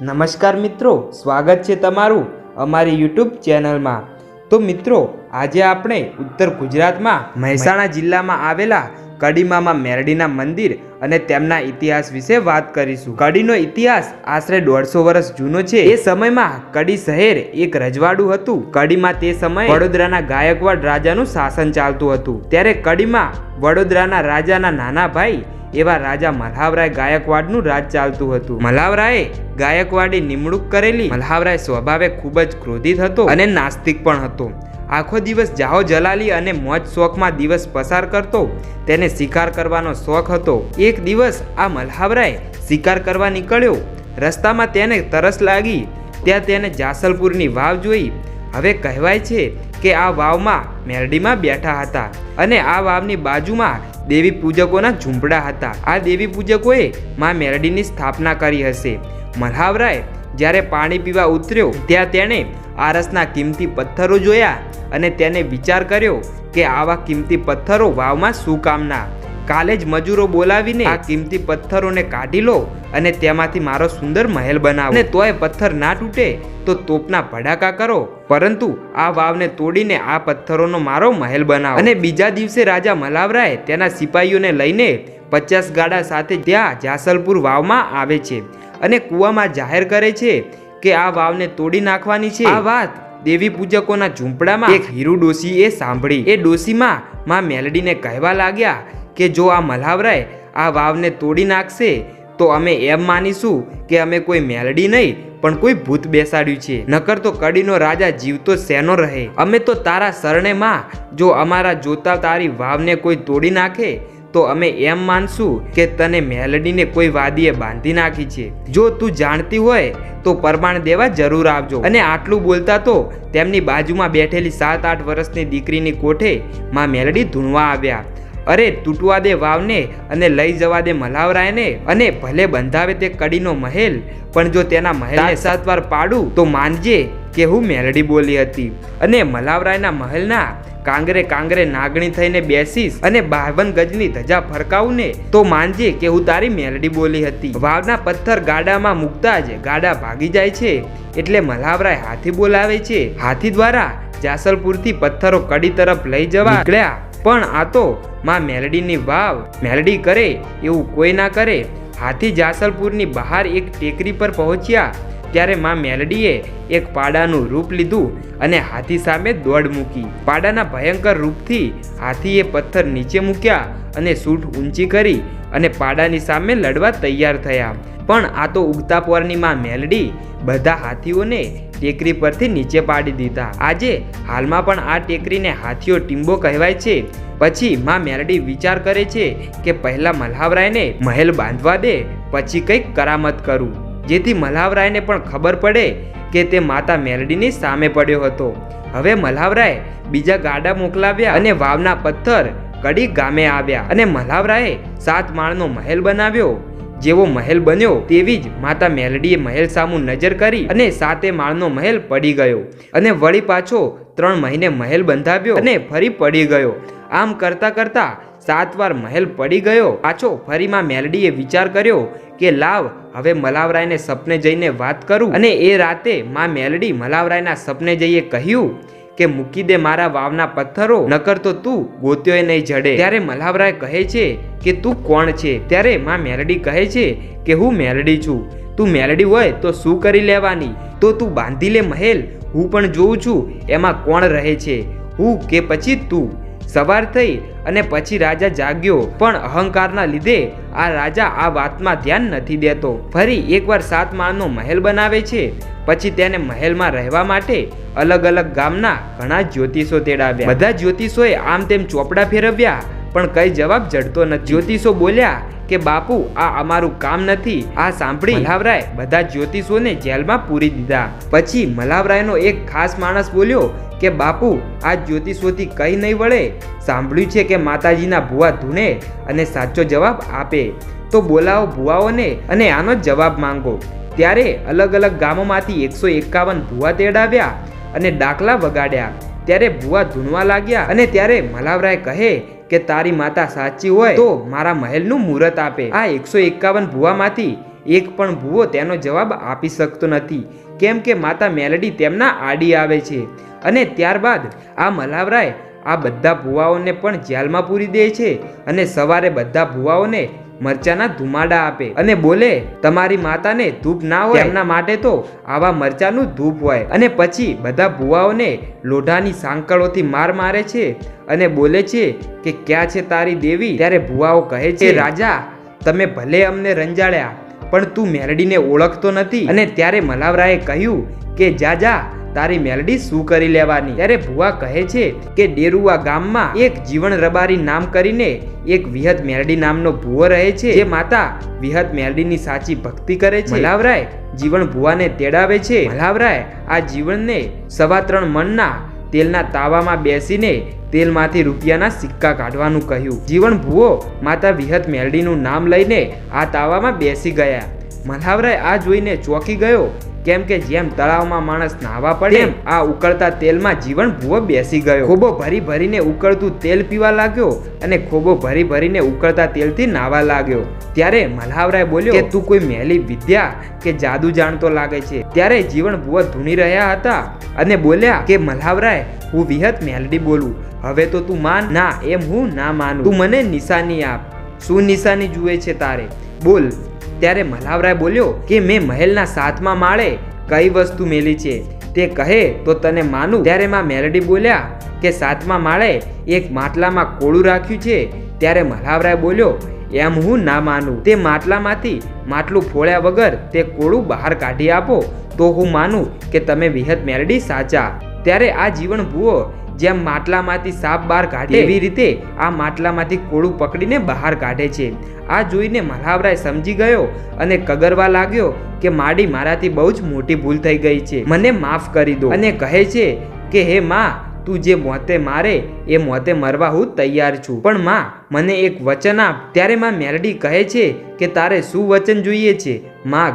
નમસ્કાર મિત્રો, સ્વાગત છે તમારું અમારી યુટ્યુબ ચેનલમાં. તો મિત્રો, આજે આપણે ઉત્તર ગુજરાતમાં મહેસાણા જિલ્લામાં આવેલા કડીમામાં મેરડીના મંદિર અને તેમના ઇતિહાસ વિશે વાત કરીશું. કડીનો ઇતિહાસ આશરે દોઢસો વર્ષ જૂનો છે. એ સમયમાં કડી શહેર એક રજવાડું હતું. કડીમાં તે સમયે વડોદરાના ગાયકવાડ રાજાનું શાસન ચાલતું હતું. ત્યારે કડીમાં વડોદરાના રાજાના નાના ભાઈ એવા રાજા મલ્હાવરાય ગાયકવાડનું રાજ ચાલતું હતું. મલ્હાવરાયે ગાયકવાડી નિમણૂક કરેલી. મલ્હાવરાય સ્વભાવે ખૂબ જ ક્રોધિત હતો અને નાસ્તિક પણ હતો. આખો દિવસ જાહો જલાલી અને મોજ શોખમાં દિવસ પસાર કરતો, તેને શિકાર કરવાનો શોખ હતો. એક દિવસ આ મલ્હાવરાય શિકાર કરવા નીકળ્યો. રસ્તામાં તેને તરસ લાગી. ત્યાં તેને જાસલપુરની વાવ જોઈ. હવે કહેવાય છે કે આ વાવમાં મેરડીમાં બેઠા હતા અને આ વાવની બાજુમાં દેવી પૂજકોના ઝૂંપડા હતા. આ દેવી પૂજકોએ માં મેરડીની સ્થાપના કરી હશે. મલ્હાવરાય જ્યારે પાણી પીવા ઉતર્યો, ત્યાં તેણે આરસના કિંમતી પથ્થરો જોયા. અને તેને વિચાર કર્યો કે આવા કિંમતી પથ્થરો વાવમાં શું કામના? કાલે જ મજૂરો બોલાવીને આ કિંમતી પથ્થરોને કાઢી લો અને તેમાંથી મારો સુંદર મહેલ બનાવો. અને તોય પથ્થર ના તૂટે તો તોપના ભડાકા કરો. પરંતુ આ વાવને તોડીને આ પથ્થરોનો મારો મહેલ બનાવો. અને બીજા દિવસે રાજા મલાવરાય તેના સિપાહીઓને લઈને પચાસ ગાડા સાથે ત્યાં જાસલપુર વાવમાં આવે છે અને કૂવામાં જાહેર કરે છે કે આ વાવને તોડી નાખવાની છે. આ વાત દેવી પૂજકોના ઝૂંપડામાં એક હીરુ ડોશીએ સાંભળી. એ ડોશીમાં માં મેલડીને કહેવા લાગ્યા કે જો આ મલ્હાવરાય આ વાવને તોડી નાખશે, તો અમે એમ માનીશું કે અમે કોઈ મેલડી નહીં, પણ કોઈ ભૂત બેસાડ્યું છે. નકર તો કડીનો રાજા જીવતો શેનો રહે? અમે તો તારા શરણે માં, જો અમારા જોતા તારી વાવને કોઈ તોડી નાખે તો અમે એમ માનશું કે તને મેલડીને કોઈ વાદીએ બાંધી નાખી છે. જો તું જાણતી હોય તો પરમાણ દેવા જરૂર આવજો. અને આટલું બોલતા તો તેમની બાજુમાં બેઠેલી સાત આઠ વર્ષની દીકરીની કોઠે માં મેલડી ધૂણવા આવ્યા. અરે તૂટવા દે વાવને અને લઈ જવા દે મલાવરાયને અને ભલે બંધાવે તે કડીનો મહેલ પણ જો તેના મહેલને સાત વાર પાડું તો માનજે. કે હું મેલડી બોલી હતી. અને મલાવરાયના મહેલના કાંગરે કાંગરે નાગણી થઈને બેસીશ અને બાવન ગજની ધજા ફરકાવું ને તો માનજે કે હું તારી મેલડી બોલી હતી. વાવના પથ્થર ગાડામાં મૂકતા જ ગાડા ભાગી જાય છે એટલે મલાવરાય હાથી બોલાવે છે. હાથી દ્વારા જાસલપુરથી પથ્થરો કડી તરફ લઈ જવા નીકળ્યા. પણ આ તો માં મેલડીની વાવ મેલડી કરે એવું કોઈ ના કરે. હાથી જાસલપુરની બહાર એક ટેકરી પર પહોંચ્યા. ત્યારે માં મેલડીએ એક પાડાનું રૂપ લીધું અને હાથી સામે દોડ મૂકી. પાડાના ભયંકર રૂપથી હાથીએ પથ્થર નીચે મૂક્યા અને સૂટ ઊંચી કરી અને પાડાની સામે લડવા તૈયાર થયા. પણ આ તો ઉગતા પોરની માં મેલડી બધા હાથીઓને ટેકરી પરથી નીચે પાડી દીધા. આજે હાલમાં પણ આ ટેકરીને હાથીઓ ટીંબો કહેવાય છે. પછી માં મેલડી વિચાર કરે છે કે પહેલા મલ્હાવરાયને મહેલ બાંધવા દે, પછી કંઈક કરામત કરું. જેથી મલ્હાવરાયને પણ ખબર પડે કે તે માતા મેલડીની સામે પડ્યો હતો. હવે મલ્હાવરાય બીજા ગાડા મોકલાવ્યા અને વાવના પથ્થર કડી ગામે આવ્યા અને મલાવરાએ સાત માળનો મહેલ બનાવ્યો. જેવો મહેલ બન્યો તેવી જ માતા મેલડીએ મહેલ સામું નજર કરી અને સાતે માળનો મહેલ પડી ગયો અને વળી પાછો ત્રણ મહિને મહેલ બંધાવ્યો અને ફરી પડી ગયો. આમ કરતા કરતા સાત વાર મહેલ પડી ગયો. પાછો ફરીમાં મેલડીએ વિચાર કર્યો કે લાવ, હવે મલાવરાયને સપને જઈને વાત કરું. અને એ રાતે માં મેલડી મલાવરાયના સપને જઈએ કહ્યું કે મૂકી દે મારા વાવના પથ્થરો, નકર તો તું ગોત્યોય નહીં જડે. ત્યારે મલાવરાય કહે છે કે તું કોણ છે? ત્યારે માં મેલડી કહે છે કે હું મેલડી છું. તું મેલડી હોય તો શું કરી લેવાની? તો તું બાંધી લે મહેલ. હું પણ જોઉં છું એમાં કોણ રહે છે? હું કે પછી તું? સવાર થઈ અને પછી રાજા જાગ્યો પણ અહંકારના લીધે આ રાજા આ વાતમાં ધ્યાન નથી દેતો. ફરી એકવાર સાત માળનો મહેલ બનાવે છે. પછી તેને મહેલમાં રહેવા માટે અલગ અલગ ગામના ઘણા જ્યોતિષો તેડાવ્યા. બધા જ્યોતિષોએ આમ તેમ ચોપડા ફેરવ્યા પણ કઈ જવાબ જડતો નથી. જ્યોતિષો બોલ્યા કે બાપુ આ અમારું કામ નથી. આ સાંભળી મલ્હાવરાય બધા જ્યોતિષોને જેલમાં પૂરી દીધા. પછી મલ્હાવરાયનો એક ખાસ માણસ બોલ્યો કે બાપુ, આ જ્યોતિષોથી કંઈ નહીં વળે? સાંભળ્યું છે કે માતાજીના ભુવા ધૂણે અને સાચો જવાબ આપે. તો બોલાવો ભુવાઓને અને આનો જવાબ માંગો. ત્યારે અલગ અલગ ગામોમાંથી એકસો એકાવન ભુવા તેડાવ્યા અને ડાકલા વગાડ્યા. ત્યારે ભુવા ધૂણવા લાગ્યા અને ત્યારે મલાવરાય કહે કે તારી માતા સાચી હોય તો મારા મહેલનું મુહૂર્ત આપે. આ એકસો એકાવન ભુવામાંથી એક પણ ભૂવો તેનો જવાબ આપી શકતો નથી. કેમ કે માતા મેલડી તેમના આડી આવે છે. અને ત્યારબાદ આ મલાવરાય આ બધા ભુવાઓને પણ જેલમાં પૂરી દે છે અને સવારે બધા ભુવાઓને મરચાના ધુમાડા આપે. અને બોલે તમારી માતાને ધૂપ ના હોય એમના માટે તો આવા મરચાનું ધૂપ હોય. અને પછી બધા ભુવાઓને લોઢાની સાંકળોથી માર મારે છે અને બોલે છે કે ક્યાં છે તારી દેવી? ત્યારે ભુવાઓ કહે છે રાજા તમે ભલે અમને રંજાડ્યા પણ તું મેરડીને ઓળખતો નથી. અને ત્યારે મલાવરાએ કહ્યું કે જા જા તારી મેલડી શું કરી લેવાની? ત્યારે ભુવા કહે છે કે ડેરુવા ગામમાં એક જીવન રબારી નામ કરીને એક વિહત મેલડી નામનો ભુવો રહે છે. જે માતા વિહત મેલડીની સાચી ભક્તિ કરે છે. મલાવરાય જીવન ભુવાને તેડાવે છે. મલાવરાય આ જીવનને સવા ત્રણ મણના તેલના તાવામાં બેસીને તેલમાંથી રૂપિયાના સિક્કા કાઢવાનું કહ્યું. જીવન ભુવો માતા વિહત મેલડીનું નામ લઈને આ તાવામાં બેસી ગયા. મલ્હાવરાય આ જોઈને ચોંકી ગયો કેમ કે જેમ તળાવમાં માણસ નાહવા પડે એમ આ ઉકળતા તેલમાં જીવન ભૂવો બેસી ગયો. ખોબો ભરી ભરીને ઉકળતું તેલ પીવા લાગ્યો અને ખોબો ભરી ભરીને ઉકળતા તેલથી નાહવા લાગ્યો. ત્યારે મલ્હાવરાય બોલ્યો કે તું કોઈ મેલી વિદ્યા કે જાદુ જાણતો લાગે છે? ત્યારે જીવન ભૂવો ધૂણી રહ્યા હતા અને બોલ્યા કે મલ્હાવરાય હું વિહત મેલડી બોલું. હવે તો તું માન ના એમ હું ના માનું. તું મને નિશાની આપ. શું નિશાની જુએ છે તારે? બોલ. ત્યારે મલ્હાવરાય બોલ્યો કે મેં મહેલના સાતમા માળે કઈ વસ્તુ મેલી છે? તે કહે, તો તને માનું. ત્યારે માં મેલડી બોલ્યા કે સાતમા માળે એક માટલામાં કોળું રાખ્યું છે. ત્યારે મલ્હાવરાય બોલ્યો, એમ હું ના માનું. તે માટલામાંથી માટલું ફોળ્યા વગર તે કોળું બહાર કાઢી આપો. તો હું માનું કે તમે વિહત મેલડી સાચા. ત્યારે આ જીવન ભૂવો જેમ માટલામાંથી સાપ બહાર કાઢે એવી રીતે આ માટલામાંથી કોળું પકડીને બહાર કાઢે છે. આ જોઈને મલ્હાવરાય સમજી ગયો અને કગરવા લાગ્યો કે માડી મારાથી બહુ જ મોટી ભૂલ થઈ ગઈ છે. મને માફ કરી દો. અને કહે છે કે હે માં તું જે મોતે મારે એ મોતે મરવા હું તૈયાર છું. પણ માં મને એક વચન આપ. ત્યારે માં મેરડી કહે છે કે તારે શું વચન જોઈએ છે? માગ.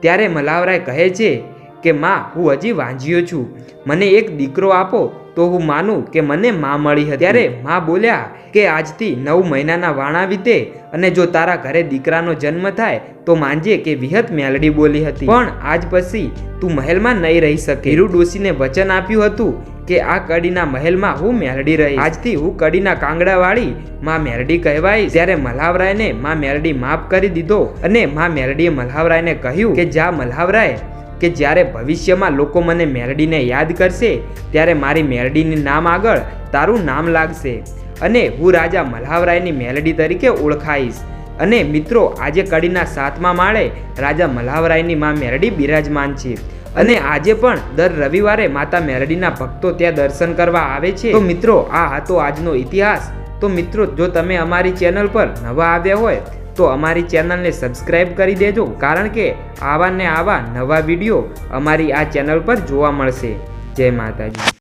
ત્યારે મલાવરાય કહે છે કે માં, હું હજી વાંજ્યો છું. મને એક દીકરો આપો, તો હું માનું કે મને માં મળી હતી. ત્યારે માં બોલ્યા કે આજથી નવ મહિનાના વાણા વીતે અને જો તારા ઘરે દીકરાનો જન્મ થાય, તો માનજે કે વિહત મેલડી બોલી હતી. પણ આજ પછી તું મહેલમાં નહીં રહી શકે. હીરુ ડોશીને વચન આપ્યું હતું કે આ કડીના મહેલમાં હું મેલડી રહી આજથી હું કડીના કાંગડાવાળી માં મેલડી કહેવાય ત્યારે મલ્હાવરાયને માં મેલડી માફ કરી દીધો અને માં મેલડીએ મલ્હાવરાયને કહ્યું કે જા મલ્હાવરાય કે જ્યારે ભવિષ્યમાં લોકો મને મેરડીને યાદ કરશે, ત્યારે મારી મેલડીની નામ આગળ તારું નામ લાગશે. અને હું રાજા મલ્હાવરાયની મેલડી તરીકે ઓળખાઈશ. અને મિત્રો, આજે કડીના સાતમા માળે રાજા મલ્હાવરાયની મા મેરડી બિરાજમાન છે. અને આજે પણ દર રવિવારે માતા મેરડીના ભક્તો ત્યાં દર્શન કરવા આવે છે. તો મિત્રો, આ હતો આજનો ઇતિહાસ. તો મિત્રો, જો તમે અમારી ચેનલ પર નવા આવ્યા હોય તો અમારી ચેનલને સબસ્ક્રાઇબ કરી દેજો, કારણ કે આવા ને આવા નવા વીડિયો અમારી આ ચેનલ પર જોવા મળશે. જય માતાજી.